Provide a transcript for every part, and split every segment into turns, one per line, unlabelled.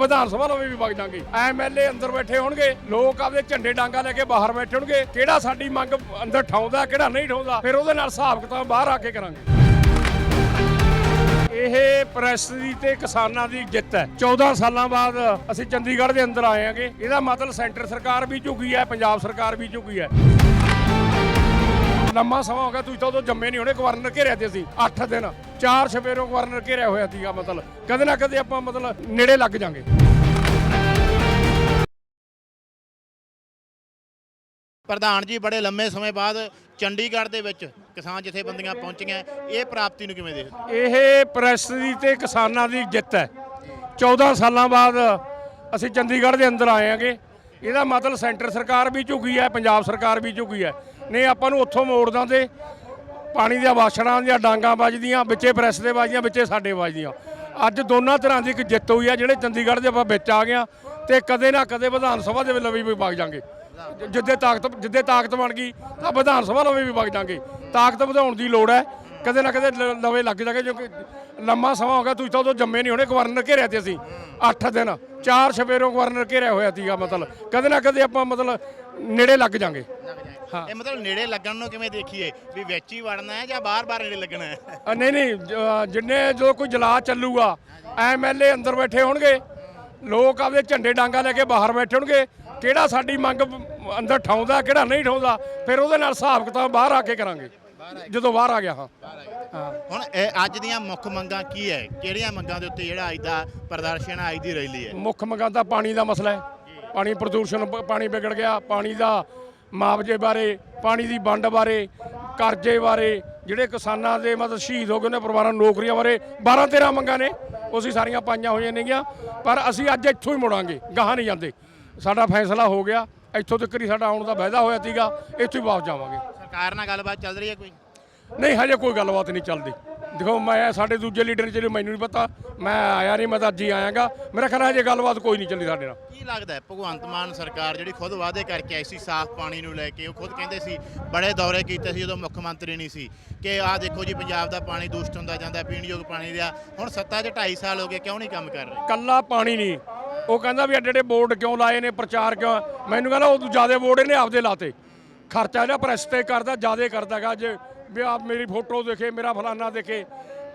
ਵਿਧਾਨ ਸਭਾ ਲਵੇ ਵੀ ਵਗ ਜਾਾਂਗੇ ਐਮਐਲਏ ਅੰਦਰ ਬੈਠੇ ਹੋਣਗੇ, ਲੋਕ ਆਪਦੇ ਝੰਡੇ ਡਾਂਗਾ ਲੈ ਕੇ ਬਾਹਰ ਬੈਠੇ ਹੋਣਗੇ। ਕਿਹੜਾ ਸਾਡੀ ਮੰਗ ਅੰਦਰ ਠਾਉਂਦਾ, ਕਿਹੜਾ ਨਹੀਂ ਠਾਉਂਦਾ, ਫਿਰ ਉਹਦੇ ਨਾਲ ਹਿਸਾਬ ਕਿਤਾਬ ਬਾਹਰ ਆ ਕੇ ਕਰਾਂਗੇ। ਇਹ ਪ੍ਰੈਸ ਦੀ ਤੇ ਕਿਸਾਨਾਂ ਦੀ ਜਿੱਤ ਹੈ। 14 ਸਾਲਾਂ ਬਾਅਦ ਅਸੀਂ ਚੰਡੀਗੜ੍ਹ ਦੇ ਅੰਦਰ ਆਏ ਆਂਗੇ ਇਹਦਾ ਮਤਲਬ ਸੈਂਟਰ ਸਰਕਾਰ ਵੀ ਝੁਕੀ ਹੈ, ਪੰਜਾਬ ਸਰਕਾਰ ਵੀ ਝੁਕੀ ਹੈ। ਲੰਮਾ ਸਮਾਂ ਹੋ ਗਿਆ ਤੁਸੀਂ ਤਾਂ ਉਦੋਂ ਜੰਮੇ ਨਹੀਂ ਹੋਣੇ ਗਵਰਨਰ ਘੇਰਿਆ ਤੇ ਅਸੀਂ 8 ਦਿਨ ਚਾਰ ਛਪੇਰੋਂ ਗਵਰਨਰ ਘੇਰਿਆ ਹੋਇਆ ਸੀਗਾ ਮਤਲਬ ਕਦੇ ਨਾ ਕਦੇ ਆਪਾਂ ਮਤਲਬ ਨੇੜੇ ਲੱਗ ਜਾਾਂਗੇ।
ਪ੍ਰਧਾਨ ਜੀ ਬੜੇ ਲੰਮੇ ਸਮੇਂ ਬਾਅਦ ਚੰਡੀਗੜ੍ਹ ਦੇ ਵਿੱਚ ਕਿਸਾਨ ਜਥੇਬੰਦੀਆਂ ਪਹੁੰਚੀਆਂ ਇਹ ਪ੍ਰਾਪਤੀ ਨੂੰ ਕਿਵੇਂ ਦੇਖਦੇ
ਇਹ ਪ੍ਰੈਸ ਦੀ ਤੇ ਕਿਸਾਨਾਂ ਦੀ ਜਿੱਤ ਹੈ। 14 ਸਾਲਾਂ ਬਾਅਦ ਅਸੀਂ ਚੰਡੀਗੜ੍ਹ ਦੇ ਅੰਦਰ ਆਏ ਆਂਗੇ ਇਹਦਾ ਮਤਲਬ ਸੈਂਟਰ ਸਰਕਾਰ ਵੀ ਝੁਕੀ ਹੈ ਪੰਜਾਬ ਸਰਕਾਰ ਵੀ ਝੁਕੀ ਹੈ। ਨਹੀਂ, ਆਪਾਂ ਨੂੰ ਉੱਥੋਂ ਮੋੜ ਦਾਂਦੇ ਪਾਣੀ ਦੀਆਂ ਵਾਸ਼ਣਾਂ ਦੀਆਂ ਡਾਂਗਾਂ ਵੱਜਦੀਆਂ, ਵਿੱਚੇ ਪ੍ਰੈਸ ਦੇ ਵੱਜਦੀਆਂ, ਵਿੱਚੇ ਸਾਡੇ ਵੱਜਦੀਆਂ। ਅੱਜ ਦੋਨਾਂ ਤਰ੍ਹਾਂ ਦੀ ਇੱਕ ਜਿੱਤ ਹੋਈ ਆ, ਜਿਹੜੇ ਚੰਡੀਗੜ੍ਹ ਦੇ ਆਪਾਂ ਵਿੱਚ ਆ ਗਏ ਹਾਂ ਤੇ ਕਦੇ ਨਾ ਕਦੇ ਵਿਧਾਨ ਸਭਾ ਦੇ ਵਿੱਚ ਵੀ ਵਗ ਜਾਾਂਗੇ ਜਿੱਦੇ ਤਾਕਤ ਜਿੱਦੇ ਤਾਕਤ ਬਣ ਗਈ, ਤਾਂ ਵਿਧਾਨ ਸਭਾ ਲਵੇ ਵੀ ਵਗ ਜਾਾਂਗੇ ਤਾਕਤ ਵਧਾਉਣ ਦੀ ਲੋੜ ਹੈ, ਕਦੇ ਨਾ ਕਦੇ ਲ- ਲਵੇ ਲੱਗ ਜਾਗੇ, ਕਿਉਂਕਿ ਲੰਮਾ ਸਮਾਂ ਹੋ ਗਿਆ, ਤੁਸੀਂ ਤਾਂ ਉਦੋਂ ਜੰਮੇ ਨਹੀਂ ਹੋਣੇ, ਗਵਰਨਰ ਘੇਰਿਆ ਤੇ ਅਸੀਂ 8 ਦਿਨ, ਚਾਰ ਸਵੇਰੋਂ ਗਵਰਨਰ ਘੇਰਿਆ ਹੋਇਆ ਸੀਗਾ ਮਤਲਬ। ਕਦੇ ਨਾ ਕਦੇ ਆਪਾਂ ਮਤਲਬ ਨੇੜੇ ਲੱਗ ਜਾਾਂਗੇ।
ਇਹ ਮਤਲਬ ਨੇੜੇ ਲੱਗਣ ਨੂੰ ਕਿਵੇਂ ਦੇਖੀਏ? ਵੀ ਵਿੱਚ ਹੀ ਵੜਨਾ ਹੈ ਜਾਂ ਬਾਹਰ-ਬਾਹਰ ਨੇੜੇ ਲੱਗਣਾ ਹੈ?
ਅ, ਨਹੀਂ ਨਹੀਂ ਜ- ਜਿੰਨੇ ਜਦੋਂ ਕੋਈ ਜਲਾ ਚੱਲੂਗਾ ਐਮਐਲਏ ਅੰਦਰ ਬੈਠੇ ਹੋਣਗੇ ਲੋਕ ਆਪਦੇ ਝੰਡੇ ਡਾਂਗਾ ਲੈ ਕੇ ਬਾਹਰ ਬੈਠੇ ਹੋਣਗੇ ਕਿਹੜਾ ਸਾਡੀ ਮੰਗ ਅੰਦਰ ਠਾਉਂਦਾ ਕਿਹੜਾ ਨਹੀਂ ਠਾਉਂਦਾ ਫਿਰ ਉਹਦੇ ਨਾਲ ਹਿਸਾਬ ਕਿਤਾਬ ਬਾਹਰ ਆ ਕੇ ਕਰਾਂਗੇ। ਜਦੋਂ ਬਾਹਰ ਆ ਗਿਆ ਹਾਂ। ਹਾਂ
ਹੁਣ ਇਹ ਅੱਜ ਦੀਆਂ ਮੁੱਖ ਮੰਗਾਂ ਕੀ ਹੈ? ਕਿਹੜੀਆਂ ਮੰਗਾਂ ਦੇ ਉੱਤੇ ਜਿਹੜਾ ਅੱਜ ਦਾ ਪ੍ਰਦਰਸ਼ਨ ਅੱਜ ਦੀ ਰੈਲੀ ਹੈ?
ਮੁੱਖ ਮੰਗਾਂ ਤਾਂ ਪਾਣੀ ਦਾ ਮਸਲਾ ਹੈ। ਪਾਣੀ ਪ੍ਰਦੂਸ਼ਣ ਪ- ਪਾਣੀ ਵਿਗੜ ਗਿਆ ਪਾਣੀ ਦਾ ਮੁਆਵਜ਼ੇ ਬਾਰੇ ਪਾਣੀ ਦੀ ਵੰਡ ਬਾਰੇ ਕਰਜ਼ੇ ਬਾਰੇ ਜਿਹੜੇ ਕਿਸਾਨਾਂ ਦੇ ਮਤਲਬ ਸ਼ਹੀਦ ਹੋ ਗਏ ਨੇ ਪਰਿਵਾਰਾਂ ਨੂੰ ਨੌਕਰੀਆਂ ਬਾਰੇ 12 13 ਮੰਗਾਂ ਨੇ। ਉਹ ਅਸੀਂ ਸਾਰੀਆਂ ਪਾਈਆਂ ਹੋਈਆਂ ਨੇਗੀਆਂ। ਪਰ ਅਸੀਂ ਅੱਜ ਇੱਥੋਂ ਹੀ ਮੁੜਾਂਗੇ ਗਾਹਾਂ ਨਹੀਂ ਜਾਂਦੇ। ਸਾਡਾ ਫੈਸਲਾ ਹੋ ਗਿਆ ਇੱਥੋਂ ਤੱਕ ਹੀ ਸਾਡਾ ਆਉਣ ਦਾ ਵਾਅਦਾ ਹੋਇਆ ਸੀਗਾ ਇੱਥੋਂ ਹੀ ਵਾਪਸ ਜਾਵਾਂਗੇ।
ਸਰਕਾਰ ਨਾਲ ਗੱਲਬਾਤ ਚੱਲ ਰਹੀ ਹੈ ਕੋਈ?
ਨਹੀਂ ਹਜੇ ਕੋਈ ਗੱਲਬਾਤ ਨਹੀਂ ਚੱਲਦੀ। ਦੇਖੋ ਮੈਂ ਸਾਡੇ ਦੂਜੇ ਲੀਡਰ ਜਿਹੜੇ ਮੈਨੂੰ ਨਹੀਂ ਪਤਾ ਮੈਂ ਆਇਆ ਨਹੀਂ ਮੈਂ ਤਾਂ ਅੱਜ ਹੀ ਆਇਆਗਾ। ਮੇਰਾ ਖਿਆਲ ਹੈ ਹਜੇ ਗੱਲਬਾਤ ਕੋਈ ਨਹੀਂ ਚੱਲੀ ਸਾਡੇ ਨਾਲ।
ਕੀ ਲੱਗਦਾ ਹੈ ਭਗਵੰਤ ਮਾਨ ਸਰਕਾਰ ਜਿਹੜੀ ਖੁਦ ਵਾਅਦੇ ਕਰਕੇ ਆਈ ਸੀ ਸਾਫ਼ ਪਾਣੀ ਨੂੰ ਲੈ ਕੇ ਉਹ ਖੁਦ ਕਹਿੰਦੇ ਸੀ ਬੜੇ ਦੌਰੇ ਕੀਤੇ ਸੀ ਜਦੋਂ ਮੁੱਖ ਮੰਤਰੀ ਨਹੀਂ ਸੀ ਕਿ ਆਹ ਦੇਖੋ ਜੀ ਪੰਜਾਬ ਦਾ ਪਾਣੀ ਦੂਸ਼ਿਤ ਹੁੰਦਾ ਜਾਂਦਾ ਪੀਣ ਯੋਗ ਪਾਣੀ ਰਿਹਾ ਹੁਣ ਸੱਤਾ 'ਚ 2.5 ਸਾਲ ਹੋ ਗਏ ਕਿਉਂ ਨਹੀਂ ਕੰਮ ਕਰ ਰਹੇ?
ਕੱਲਾ ਪਾਣੀ ਨਹੀਂ। ਉਹ ਕਹਿੰਦਾ ਵੀ ਐਡੇ ਐਡੇ ਬੋਰਡ ਕਿਉਂ ਲਾਏ ਨੇ ਪ੍ਰਚਾਰ ਕਿਉਂ? ਮੈਨੂੰ ਕਹਿੰਦਾ ਉਹ ਜਿਆਦੇ ਬੋਰਡ ਇਹਨੇ ਆਪਦੇ ਲਾਤੇ। ਖਰਚਾ ਜਿਹੜਾ ਪ੍ਰੈਸ ਤੇ ਕਰਦਾ ਜਿਆਦੇ ਕਰਦਾਗਾ ਜੇ ਵੀ ਆਪ ਮੇਰੀ ਫੋਟੋ ਦੇਖੇ ਮੇਰਾ ਫਲਾਨਾ ਦੇਖੇ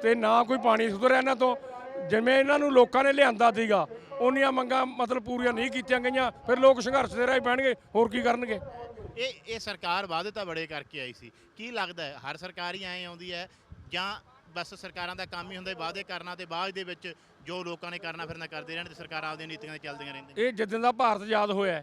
ਤੇ ਨਾ ਕੋਈ ਪਾਣੀ ਸੁਧਰਿਆ ਇਹਨਾਂ ਤੋਂ। ਜਿਵੇਂ ਇਹਨਾਂ ਨੂੰ ਲੋਕਾਂ ਨੇ ਲਿਆਂਦਾ ਸੀਗਾ ਉਹਨੀਆਂ ਮੰਗਾਂ ਮਤਲਬ ਪੂਰੀਆਂ ਨਹੀਂ ਕੀਤੀਆਂ ਗਈਆਂ ਫਿਰ ਲੋਕ ਸੰਘਰਸ਼ ਦੇ ਰਾਹ ਪੈਣਗੇ ਹੋਰ ਕੀ ਕਰਨਗੇ?
ਇਹ ਇਹ ਸਰਕਾਰ ਵਾਅਦੇ ਤਾਂ ਬੜੇ ਕਰਕੇ ਆਈ ਸੀ। ਕੀ ਲੱਗਦਾ ਹੈ ਹਰ ਸਰਕਾਰ ਹੀ ਐਂ ਆਉਂਦੀ ਹੈ ਜਾਂ ਬਸ ਸਰਕਾਰਾਂ ਦਾ ਕੰਮ ਹੀ ਹੁੰਦਾ ਹੈ ਵਾਅਦੇ ਕਰਨਾ ਤੇ ਬਾਅਦ ਦੇ ਵਿੱਚ ਜੋ ਲੋਕਾਂ ਨੇ ਕਰਨਾ ਫਿਰਨਾ ਕਰਦੇ ਰਹਿਣ ਤੇ ਸਰਕਾਰਾਂ ਆਪਦੀਆਂ ਨੀਤੀਆਂ ਤੇ ਚੱਲਦੀਆਂ ਰਹਿੰਦੀਆਂ
ਇਹ ਜਿੱਦਣ ਦਾ ਭਾਰਤ ਆਜ਼ਾਦ ਹੋਇਆ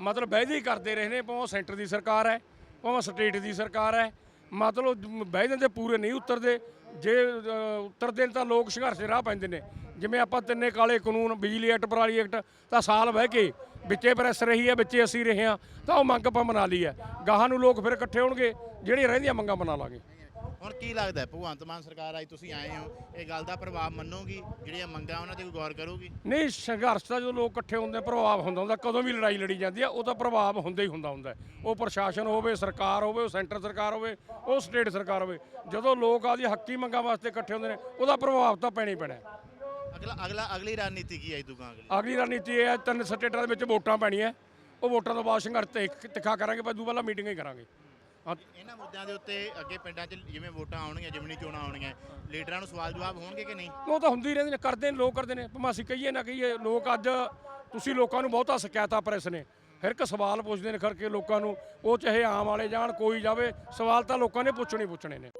ਮਤਲਬ ਵਾਅਦੇ ਹੀ ਕਰਦੇ ਰਹੇ ਨੇ ਭਾਵੇਂ ਸੈਂਟਰ ਦੀ ਸਰਕਾਰ ਹੈ ਭਾਵੇਂ ਸਟੇਟ ਦੀ ਸਰਕਾਰ ਹੈ ਮਤਲਬ ਬਹਿ ਜਾਂਦੇ ਪੂਰੇ ਨਹੀਂ ਉਤਰਦੇ। ਜੇ ਅ, ਉਤਰਦੇ ਨੇ ਤਾਂ ਲੋਕ ਸੰਘਰਸ਼ ਰਾਹ ਪੈਂਦੇ ਨੇ। ਜਿਵੇਂ ਆਪਾਂ ਤਿੰਨੇ ਕਾਲੇ ਕਾਨੂੰਨ ਬਿਜਲੀ ਐਕਟ ਪਰਾਲੀ ਐਕਟ ਤਾਂ ਸਾਲ ਬਹਿ ਕੇ ਵਿੱਚੇ ਪ੍ਰੈਸ ਰਹੀ ਹੈ ਵਿੱਚੇ ਅਸੀਂ ਰਹੇ ਹਾਂ ਤਾਂ ਉਹ ਮੰਗ ਆਪਾਂ ਮਨਾ ਲਈ ਹੈ। ਗਾਹਾਂ ਨੂੰ ਲੋਕ ਫਿਰ ਇਕੱਠੇ ਹੋਣਗੇ ਜਿਹੜੀਆਂ ਰਹਿੰਦੀਆਂ ਮੰਗਾਂ ਮਨਾ ਲਾਂਗੇ।
ਹੁਣ ਕੀ ਲੱਗਦਾ ਹੈ? ਭਗਵੰਤ ਮਾਨ ਸਰਕਾਰ ਆਈ ਤੁਸੀਂ ਆਏ ਹੋ ਇਹ ਗੱਲ ਦਾ ਪ੍ਰਭਾਵ ਮੰਨੋਗੀ? ਜਿਹੜੀਆਂ ਮੰਗਾਂ ਉਹਨਾਂ ਤੇ ਕੋਈ ਗੌਰ ਕਰੂਗੀ?
ਨਹੀਂ ਸੰਘਰਸ਼ ਦਾ ਜਦੋਂ ਲੋਕ ਇਕੱਠੇ ਹੁੰਦੇ ਪ੍ਰਭਾਵ ਹੁੰਦਾ ਹੁੰਦਾ ਕਦੋਂ ਵੀ ਲੜਾਈ ਲੜੀ ਜਾਂਦੀ ਆ ਉਹਦਾ ਪ੍ਰਭਾਵ ਹੁੰਦਾ ਹੀ ਹੁੰਦਾ ਹੁੰਦਾ। ਉਹ ਪ੍ਰਸ਼ਾਸਨ ਹੋਵੇ ਸਰਕਾਰ ਹੋਵੇ ਉਹ ਸੈਂਟਰ ਸਰਕਾਰ ਹੋਵੇ ਉਹ ਸਟੇਟ ਸਰਕਾਰ ਹੋਵੇ ਜਦੋਂ ਲੋਕ ਆਦੀ ਹੱਕੀ ਮੰਗਾਂ ਵਾਸਤੇ ਇਕੱਠੇ ਹੁੰਦੇ ਨੇ ਉਹਦਾ ਪ੍ਰਭਾਵ ਤਾਂ ਪੈਣਾ ਹੀ ਪੈਣਾ।
ਅਗਲਾ ਅਗਲਾ ਅਗਲੀ ਰਣਨੀਤੀ ਕੀ ਹੈ ਇਦੂਗਾ ਅਗਲੀ?
ਅਗਲੀ ਰਣਨੀਤੀ ਇਹ ਹੈ ਤਿੰਨ ਸਟੇਟਾਂ ਦੇ ਵਿੱਚ ਵੋਟਾਂ ਪੈਣੀਆਂ ਉਹ ਵੋਟਾਂ ਤੋਂ ਬਾਅਦ ਸੰਘਰਸ਼ ਤੇ ਤਿੱਖਾ ਕਰਾਂਗੇ ਪਰ ਦੂ ਪਹਿਲਾਂ ਮੀਟਿੰਗਾਂ ਹੀ ਕਰਾਂਗੇ।
ਇਹਨਾਂ ਮੁੱਦਿਆਂ ਦੇ ਉੱਤੇ ਅੱਗੇ ਪਿੰਡਾਂ 'ਚ ਜਿਵੇਂ ਵੋਟਾਂ ਆਉਣਗੀਆਂ ਜਿਮਨੀ ਚੋਣਾਂ ਆਉਣਗੀਆਂ ਲੀਡਰਾਂ ਨੂੰ ਸਵਾਲ ਜਵਾਬ ਹੋਣਗੇ ਕਿ ਨਹੀਂ?
ਉਹ ਤਾਂ ਹੁੰਦੀ ਰਹਿੰਦੇ ਨੇ ਕਰਦੇ ਨੇ ਲੋਕ ਕਰਦੇ ਨੇ। ਭਾਵੇਂ ਅਸੀਂ ਕਹੀਏ ਨਾ ਕਹੀਏ ਲੋਕ ਅੱਜ ਤੁਸੀਂ ਲੋਕਾਂ ਨੂੰ ਬਹੁਤਾ ਸ਼ਿਕਾਇਤਾਂ ਪ੍ਰੈਸ ਨੇ। ਹਰ ਇੱਕ ਸਵਾਲ ਪੁੱਛਦੇ ਨੇ ਕਰਕੇ ਲੋਕਾਂ ਨੂੰ ਉਹ ਚਾਹੇ ਆਮ ਵਾਲੇ ਜਾਣ ਕੋਈ ਜਾਵੇ ਸਵਾਲ ਤਾਂ ਲੋਕਾਂ ਨੇ ਪੁੱਛਣੇ ਪੁੱਛਣੇ ਨੇ।